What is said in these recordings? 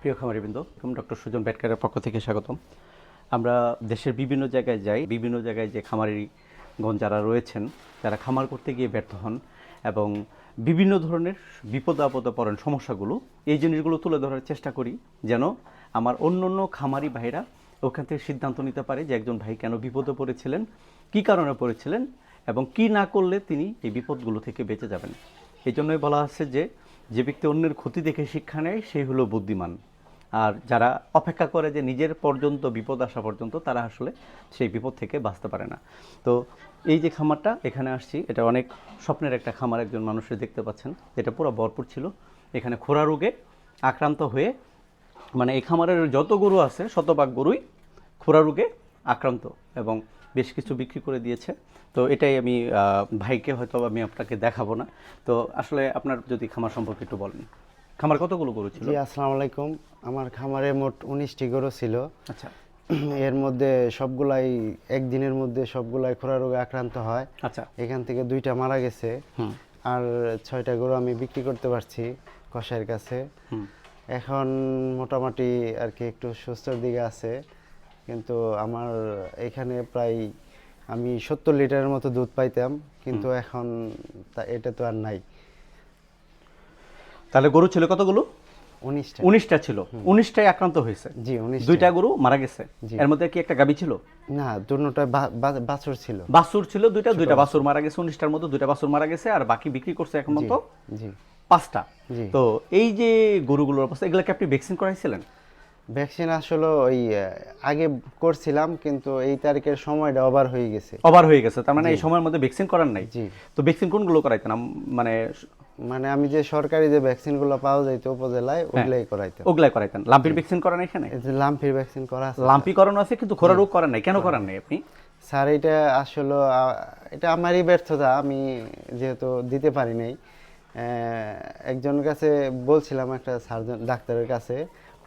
প্রিয় খামারিবৃন্দ ডক্টর সুজন বেটকারের পক্ষ থেকে স্বাগতম। আমরা দেশের বিভিন্ন জায়গায় যাই, বিভিন্ন জায়গায় যে খামারিগণ যারা রয়েছেন, যারা খামার করতে গিয়ে ব্যর্থ হন এবং বিভিন্ন ধরনের বিপদ আপদে পড়েন সমস্যাগুলো, এই জিনিসগুলো তুলে ধরার চেষ্টা করি যেন আমার অন্য অন্য খামারি ভাইরা ওখান থেকে সিদ্ধান্ত নিতে পারে যে একজন ভাই কেন বিপদে পড়েছিলেন, কী কারণে পড়েছিলেন এবং কি না করলে তিনি এই বিপদগুলো থেকে বেঁচে যাবেন। এই জন্যই বলা আছে যে যে ব্যক্তি অন্যের ক্ষতি দেখে শিক্ষা নেয় সেই হলো বুদ্ধিমান। আর যারা অপেক্ষা করে যে নিজের পর্যন্ত বিপদ আসা পর্যন্ত তারা আসলে সেই বিপদ থেকে বাঁচতে পারে না। তো এই যে খামারটা, এখানে আসছি। এটা অনেক স্বপ্নের একটা খামার, একজন মানুষের দেখতে পাচ্ছেন। এটা পুরো ভরপুর ছিল। এখানে খোরা রোগে আক্রান্ত হয়ে মানে এই খামারের যত গরু আছে, শতভাগ গরুই খোরা রোগে আক্রান্ত এবং বেশ কিছু বিক্রি করে দিয়েছে। তো এটাই আমি ভাইকে হয়তো আমি আপনাকে দেখাবো না। তো আসলে আপনার যদি খামার সম্পর্কে একটু বলেন। খামার কতগুলো গরু ছিল? জি আসসালামু আলাইকুম। আমার খামারে মোট উনিশটি গরু ছিল। আচ্ছা। এর মধ্যে সবগুলাই একদিনের মধ্যে সবগুলাই খোরা রোগে আক্রান্ত হয়। আচ্ছা। এখান থেকে দুইটা মারা গেছে। হুম। আর ছয়টা গরু আমি বিক্রি করতে পারছি কষাইয়ের কাছে। হুম। এখন মোটামুটি আর কি একটু সুস্থর দিকে আছে। কিন্তু আমার এখানে প্রায় আমি সত্তর লিটারের মতো দুধ পাইতাম। কিন্তু এখন তা এটা তো আর নাই। তাহলে গরু ছিল কতগুলো? উনিশটা। উনিশটা ছিল। উনিশটাই আক্রান্ত হয়েছে। জি উনিশ দুইটা গরু মারা গেছে। এর মধ্যে কি একটা গাবি ছিল? না দুটোটা বাছুর ছিল। বাছুর ছিল দুইটা দুইটা বাছুর। মারা গেছে। উনিশটার মধ্যে দুইটা বাছুর মারা গেছে আর বাকি বিক্রি করছে এখন মতো জি। পাঁচটা। তো এই যে গরুগুলোর অবস্থা এগুলোকে আপনি ভ্যাকসিন করাইছিলেন? ভ্যাকসিন আসলে ওই আগে করছিলাম কিন্তু এই তারিখের সময়টা ওভার হয়ে গেছে। ওভার হয়ে গেছে। তার মানে এই সময়ের মধ্যে ভ্যাকসিন করার নাই। তো ভ্যাকসিন কোনগুলো করাইতেন? মানে মানে আমি যে সরকারি যে ভ্যাকসিনগুলো পাওয়া যাইতো উপজেলায় ওগুলাই করাইতাম ওগুলাই করাইতেন। লাম্পির ভ্যাকসিন করান এখানে? এই যে লাম্পির ভ্যাকসিন করা আছে। লাম্পি করানো আছে কিন্তু খোরা রোগ করার নাই। কেন করার নাই আপনি? স্যার এটা আসলে এটা আমারই ব্যর্থতা। আমি যেহেতু দিতে পারি নাই একজনের কাছে বলছিলাম একটা সার্জন ডাক্তারের কাছে।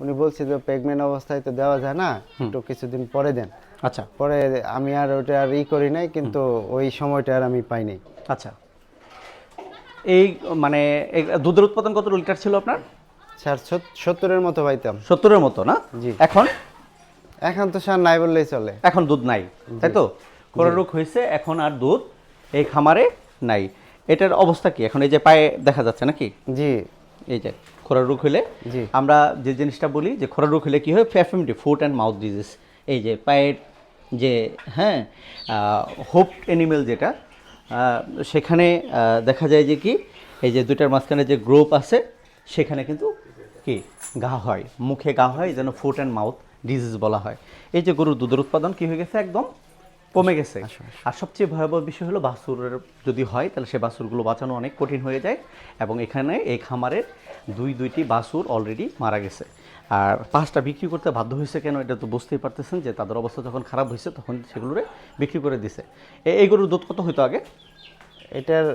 উনি বলছে যে প্রেগনেন্ট অবস্থায় তো দেওয়া যায় না একটু কিছুদিন পরে দেন। আচ্ছা। পরে আমি আর ওটা আর ই করি নাই কিন্তু ওই সময়টা আর আমি পাই নাই। আচ্ছা। এই মানে দুধের উৎপাদন কত লিটার ছিল আপনার? স্যার সত্তরের মতো পাইতাম। সত্তরের মতো না? জি। এখন? এখন তো স্যার নাই বললেই চলে। এখন দুধ নাই তাই তো? খোরা রোগ হয়েছে এখন আর দুধ এই খামারে নাই। এটার অবস্থা কি? এখন এই যে পায়ে দেখা যাচ্ছে নাকি? জি। এই যে খোরা রোগ হলে। আমরা যে জিনিসটা বলি যে খোরা রোগ হলে কি হয়? ফ্যাফিমিটি ফুট অ্যান্ড মাউথ ডিজিজ এই যে পায়ের যে হ্যাঁ হোপ অ্যানিমেল যেটা সেখানে দেখা যায় যে কি এই যে দুটার মাঝখানে যে গ্রোপ আছে সেখানে কিন্তু কি ঘা হয় মুখে ঘা হয় যেন ফুট অ্যান্ড মাউথ ডিজিজ বলা হয়। এই যে গরুর দুধের উৎপাদন কি হয়ে গেছে? একদম কমে গেছে। আর সবচেয়ে ভয়াবহ বিষয় হলো বাছুরের যদি হয় তাহলে সে বাছুরগুলো বাঁচানো অনেক কঠিন হয়ে যায় এবং এখানে এই খামারের দুই দুইটি বাছুর অলরেডি মারা গেছে। আর পাঁচটা বিক্রি করতে বাধ্য হয়েছে কেন এটা তো বুঝতেই পারতেছেন যে তাদের অবস্থা যখন খারাপ হয়েছে তখন সেগুলোরে বিক্রি করে দিছে। এই গরুর দুধ কত হইতো আগে? এটার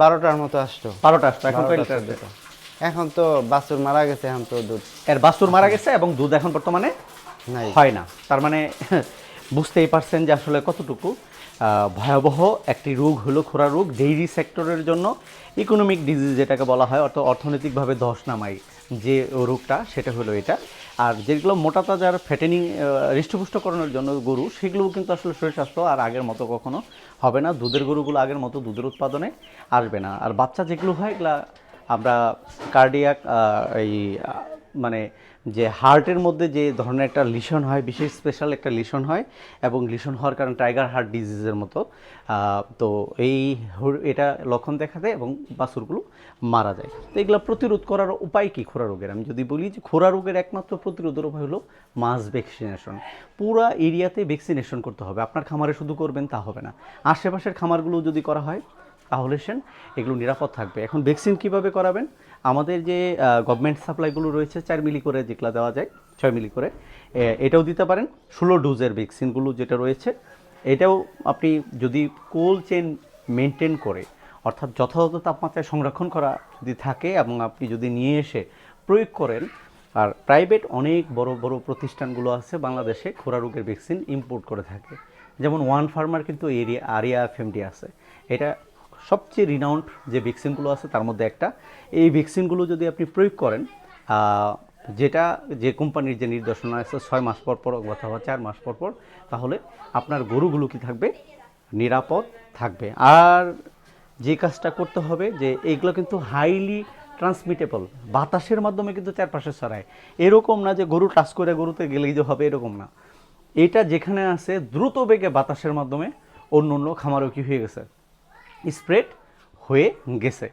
বারোটার মতো আসতো। বারোটা আসতো এখন লিটার দিত? এখন তো বাছুর মারা গেছে এখন তো দুধ। এর বাছুর মারা গেছে এবং দুধ এখন বর্তমানে হয় না। তার মানে বুঝতেই পারছেন যে আসলে কতটুকু ভয়াবহ একটি রোগ হলো খোরা রোগ ডেইরি সেক্টরের জন্য ইকোনমিক ডিজিজ যেটাকে বলা হয় অর্থাৎ অর্থনৈতিকভাবে ধস নামাই যে রোগটা, সেটা হলো এটা। আর যেগুলো মোটা তাজার ফ্যাটেনিং হৃষ্টপুষ্টকরণের জন্য গরু, সেগুলোও কিন্তু আসলে শরীর স্বাস্থ্য আর আগের মতো কখনো হবে না। দুধের গরুগুলো আগের মতো দুধের উৎপাদনে আসবে না। আর বাচ্চা যেগুলো হয়, এগুলা আমরা কার্ডিয়াক এই মানে যে হার্টের মধ্যে যে ধরনের একটা লিশন হয়, বিশেষ স্পেশাল একটা লিশন হয় এবং লিশন হওয়ার কারণে টাইগার হার্ট ডিজিজের মতো তো এই এটা লক্ষণ দেখা দেয় এবং বাছুরগুলো মারা যায়। তো এগুলো প্রতিরোধ করার উপায় কি খোরা রোগের? আমি যদি বলি যে খোরা রোগের একমাত্র প্রতিরোধের উপায় হলো মাস ভ্যাকসিনেশন পুরা এরিয়াতে ভ্যাকসিনেশন করতে হবে। আপনার খামারে শুধু করবেন তা হবে না। আশেপাশের খামারগুলো যদি করা হয়, তাহলে সেন এগুলো নিরাপদ থাকবে। এখন ভ্যাকসিন কীভাবে করাবেন? আমাদের যে গভর্নমেন্ট সাপ্লাইগুলো রয়েছে, চার মিলি করে যেগুলো দেওয়া যায়, ছয় মিলি করে এটাও দিতে পারেন। ষোলো ডোজের ভ্যাকসিনগুলো যেটা রয়েছে, এটাও আপনি যদি কোল্ড চেন মেনটেন করে, অর্থাৎ যথাযথ তাপমাত্রায় সংরক্ষণ করা যদি থাকে এবং আপনি যদি নিয়ে এসে প্রয়োগ করেন, আর প্রাইভেট অনেক বড় বড় প্রতিষ্ঠানগুলো আছে বাংলাদেশে খোরা রোগের ভ্যাকসিন ইম্পোর্ট করে থাকে। যেমন ওয়ান ফার্মার কিন্তু এরিয়া আরিয়া এফএমডি আছে। এটা সবচেয়ে রিনাউন্ড যে ভ্যাকসিনগুলো আছে, তার মধ্যে একটা। এই ভ্যাকসিনগুলো যদি আপনি প্রয়োগ করেন যেটা যে কোম্পানির যে নির্দেশনা আছে, ছয় মাস পর পর অথবা চার মাস পর পর, তাহলে আপনার গরুগুলো কি থাকবে? নিরাপদ থাকবে। আর যে কাজটা করতে হবে, যে এইগুলো কিন্তু হাইলি ট্রান্সমিটেবল বাতাসের মাধ্যমে কিন্তু চারপাশে ছড়ায়। এরকম না যে গরু টাচ করে গরুতে গেলেই যে হবে, এরকম না। এটা যেখানে আছে, দ্রুত বেগে বাতাসের মাধ্যমে অন্য অন্য খামারও কি হয়ে গেছে? স্প্রেড হয়ে গেছে।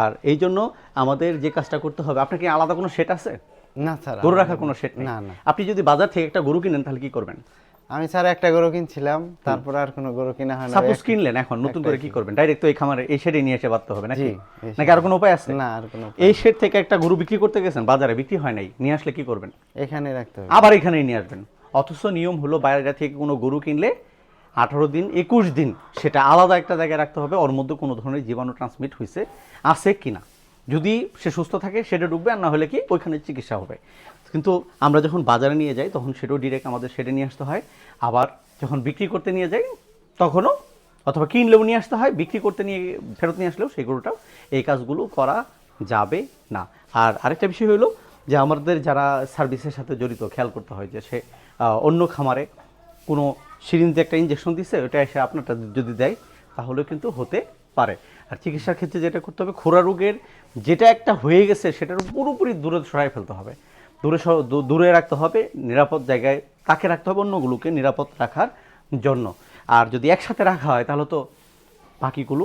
আর এই জন্য আমাদের যে কাজটা করতে হবে আপনার কি আলাদা কোনো সেট আছে? না স্যার গরু রাখার কোনো সেট না না। আপনি যদি বাজার থেকে একটা গরু কিনেন তাহলে কি করবেন? আমি স্যার একটা গরু কিনছিলাম তারপর আর কোনো গরু কিনা হয় না। সাপোজ কিনলেন এখন নতুন করে কি করবেন? ডাইরেক্ট তো এই খামারে এই শেডে নিয়ে এসে বাঁধতে হবে নাকি? নাকি আর কোনো উপায় আছে? না আর কোনো এই শেড থেকে একটা গরু বিক্রি করতে গেছেন বাজারে বিক্রি হয় নাই নিয়ে আসলে কি করবেন? এখানে রাখতে হবে। আবার এখানেই নিয়ে আসবেন। অথচ নিয়ম হলো বাইরে থেকে কোনো গরু কিনলে আঠারো দিন, একুশ দিন সেটা আলাদা একটা জায়গায় রাখতে হবে, ওর মধ্যে কোনো ধরনের জীবাণু ট্রান্সমিট হয়েছে আছে কিনা। যদি সে সুস্থ থাকে, সেটা ঢুকবে আর না হলে কি ওইখানে চিকিৎসা হবে। কিন্তু আমরা যখন বাজারে নিয়ে যাই, তখন সেটাও ডিরেক্ট আমাদের সেটে নিয়ে আসতে হয়। আবার যখন বিক্রি করতে নিয়ে যাই, তখনও অথবা কিনলেও নিয়ে আসতে হয়, বিক্রি করতে নিয়ে, ফেরত নিয়ে আসলেও সেই গরুটাও এই কাজগুলো করা যাবে না। আর আরেকটা বিষয় হলো যে আমাদের যারা সার্ভিসের সাথে জড়িত, খেয়াল করতে হয় যে সে অন্য খামারে কোনো সিরিঞ্জে একটা ইঞ্জেকশন দিচ্ছে ওটা এসে আপনারটা যদি দেয় তাহলেও কিন্তু হতে পারে। আর চিকিৎসার ক্ষেত্রে যেটা করতে হবে, খোরা রোগের যেটা একটা হয়ে গেছে, সেটার পুরোপুরি দূরে সরাই ফেলতে হবে। দূরে দূরে রাখতে হবে, নিরাপদ জায়গায় তাকে রাখতে হবে, অন্যগুলোকে নিরাপদ রাখার জন্য। আর যদি একসাথে রাখা হয়, তাহলে তো বাকিগুলো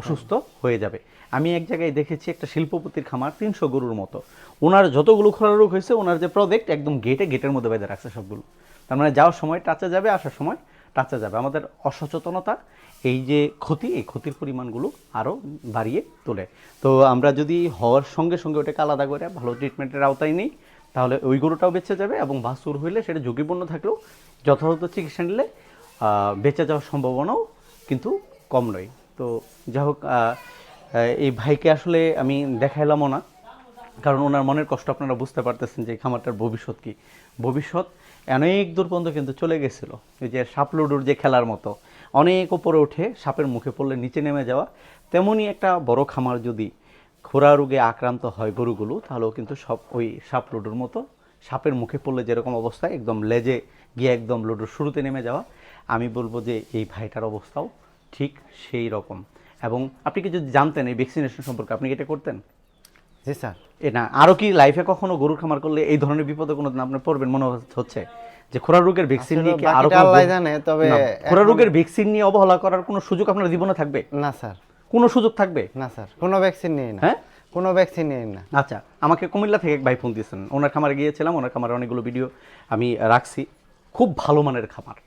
অসুস্থ হয়ে যাবে। আমি এক জায়গায় দেখেছি, একটা শিল্পপতির খামার তিনশো গরুর মতো। ওনার যতগুলো খোরা রোগ হয়েছে, ওনার যে প্রজেক্ট একদম গেটে গেটের মধ্যে বেঁধে রাখছে সবগুলো। তার মানে যাওয়ার সময় টাচা যাবে, আসার সময় টাচা যাবে। আমাদের অসচেতনতা, এই যে ক্ষতি, এই ক্ষতির পরিমাণগুলো আরও বাড়িয়ে তোলে। তো আমরা যদি হওয়ার সঙ্গে সঙ্গে ওটাকে আলাদা করে ভালো ট্রিটমেন্টের আওতায় নিই, তাহলে ওই গরুটাও বেঁচে যাবে এবং বাছুর হইলে সেটা ঝুঁকিপূর্ণ থাকলেও যথাযথ চিকিৎসা নিলে বেঁচে যাওয়ার সম্ভাবনাও কিন্তু কম নয়। তো যাই হোক এই ভাইকে আসলে আমি দেখাইলামও না, কারণ ওনার মনের কষ্ট আপনারা বুঝতে পারতেছেন যে খামারটার ভবিষ্যৎ কী। ভবিষ্যৎ অনেক দূর পর্যন্ত কিন্তু চলে গেছিল। এই যে সাপ লুডুর যে খেলার মতো। অনেক ওপরে উঠে সাপের মুখে পড়লে নিচে নেমে যাওয়া। তেমনই একটা বড় খামার যদি খোরা রোগে আক্রান্ত হয় গরুগুলো, তাহলেও কিন্তু সব ওই সাপ লুডুর মতো সাপের মুখে পড়লে যেরকম অবস্থা, একদম লেজে গিয়ে একদম লুডুর শুরুতে নেমে যাওয়া। আমি বলব যে এই ভাইটার অবস্থাও ঠিক সেই রকম। এবং আপনি কি যদি জানতেন এই ভ্যাকসিনেশন সম্পর্কে, আপনি কি এটা করতেন? জি স্যার। এ না আরও কি লাইফে কখনো গরুর খামার করলে এই ধরনের বিপদে কোনো আপনি পড়বেন মনে হচ্ছে যে খোরা রোগের ভ্যাকসিন নিয়ে কি আরও আল্লাহ জানে, তবে খোরা রোগের ভ্যাকসিন নিয়ে অবহেলা করার কোনো সুযোগ আপনার জীবনে থাকবে? না স্যার। কোনো সুযোগ থাকবে? না স্যার। কোনো ভ্যাকসিন নেই না। হ্যাঁ? কোনো ভ্যাকসিন নেই না। আচ্ছা আমাকে কুমিল্লা থেকে এক ভাই ফোন দিয়েছেন। ওনার খামারে গিয়েছিলাম ওনার খামারে অনেকগুলো ভিডিও আমি রাখছি। খুব ভালো মানের খামার।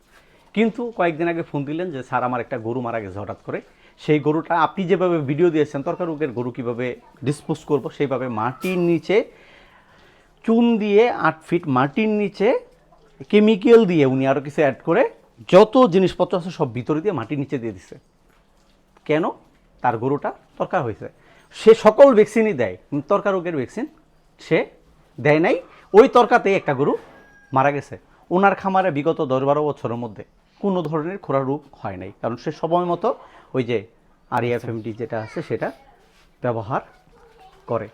কিন্তু কয়েকদিন আগে ফোন দিলেন যে স্যার আমার একটা গরু মারা গেছে হঠাৎ করে। সেই গরুটা আপনি যেভাবে ভিডিও দিয়েছেন তরকার রোগের গরু কীভাবে ডিসপোজ করব, সেইভাবে মাটির নিচে চুন দিয়ে আট ফিট মাটির নিচে কেমিক্যাল দিয়ে উনি আরও কিছু অ্যাড করে যত জিনিসপত্র আছে সব ভিতরে দিয়ে মাটির নিচে দিয়ে দিছে। কেন? তার গরুটা তরকার হয়েছে। সে সকল ভ্যাকসিনই দেয় কিন্তু তরকা রোগের ভ্যাকসিন সে দেয় নাই। ওই তরকাতেই একটা গরু মারা গেছে। ওনার খামারে বিগত দশ বারো বছরের মধ্যে কোনো ধরনের খোরা রূপ হয় নাই। কারণ সে সময় মতো ওই যে আর আরিএফএমডি যেটা আছে সেটা ব্যবহার করে।